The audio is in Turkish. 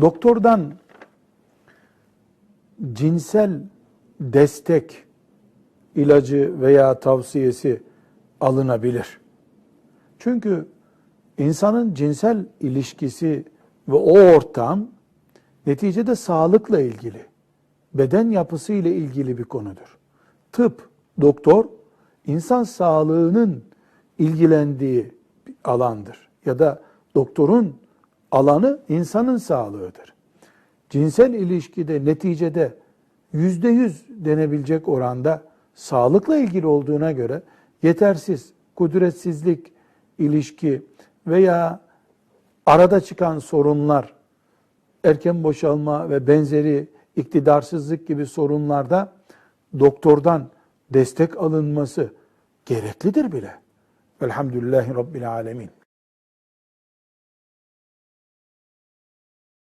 doktordan cinsel destek ilacı veya tavsiyesi alınabilir. Çünkü insanın cinsel ilişkisi ve o ortam neticede sağlıkla ilgili, beden yapısı ile ilgili bir konudur. Tıp, doktor, insan sağlığının ilgilendiği alandır. Ya da doktorun alanı insanın sağlığıdır. Cinsel ilişkide neticede yüzde yüz denebilecek oranda sağlıkla ilgili olduğuna göre yetersiz, kudretsizlik, ilişki veya arada çıkan sorunlar, erken boşalma ve benzeri iktidarsızlık gibi sorunlarda doktordan destek alınması gereklidir bile. Velhamdülillahi Rabbil Alemin.